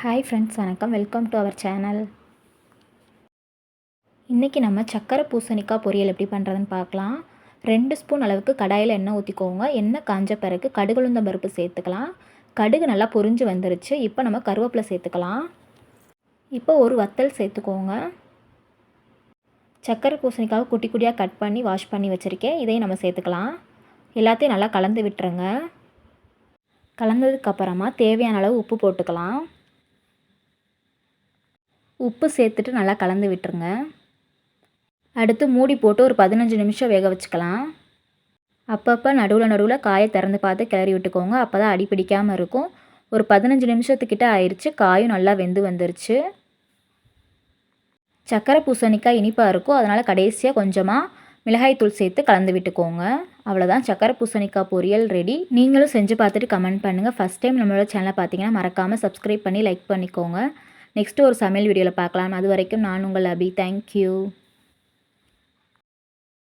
Hi friends வணக்கம். Welcome to our channel இன்றைக்கி நம்ம சக்கரை பூசணிக்காய் பொரியல் எப்படி பண்ணுறதுன்னு பார்க்கலாம். ரெண்டு ஸ்பூன் அளவுக்கு கடாயில் எண்ணெய் ஊற்றிக்கோங்க எண்ணெய் காஞ்ச பிறகு கடுகுளுந்தம் பருப்பு சேர்த்துக்கலாம். கடுகு நல்லா பொரிஞ்சு வந்துருச்சு. இப்போ நம்ம கருவேப்பிலை சேர்த்துக்கலாம். இப்போ ஒரு வத்தல் சேர்த்துக்கோங்க. சக்கரை பூசணிக்காவை குட்டி குட்டியாக கட் பண்ணி வாஷ் பண்ணி வச்சுருக்கேன். இதையும் நம்ம சேர்த்துக்கலாம். எல்லாத்தையும் நல்லா கலந்து விட்டுருங்க. கலந்ததுக்கப்புறமா தேவையான அளவு உப்பு போட்டுக்கலாம். உப்பு சேர்த்துட்டு நல்லா கலந்து விட்டுருங்க. அடுத்து மூடி போட்டு ஒரு பதினஞ்சு நிமிஷம் வேக வச்சுக்கலாம். அப்பப்போ நடுவில் நடுவில் காயை திறந்து பார்த்து கிளறி விட்டுக்கோங்க. அப்போ தான் அடி பிடிக்காமல் இருக்கும். ஒரு பதினஞ்சு நிமிஷத்துக்கிட்ட ஆயிடுச்சு காயும் நல்லா வெந்து வந்துருச்சு. சக்கரை பூசணிக்காய் இனிப்பாக இருக்கும். அதனால் கடைசியாக கொஞ்சமாக மிளகாய்த்தூள் சேர்த்து கலந்து விட்டுக்கோங்க. அவ்வளோதான் சக்கரை பூசணிக்காய் பொரியல் ரெடி நீங்களும் செஞ்சு பார்த்துட்டு கமெண்ட் பண்ணுங்கள் ஃபஸ்ட் டைம் நம்மளோட சேனலை பார்த்தீங்கன்னா மறக்காமல் சப்ஸ்கிரைப் பண்ணி லைக் பண்ணிக்கோங்க. நெக்ஸ்ட்டு ஒரு சமையல் வீடியோவில் பார்க்கலாம். அது வரைக்கும் நான் உங்கள் அபி. தேங்க்யூ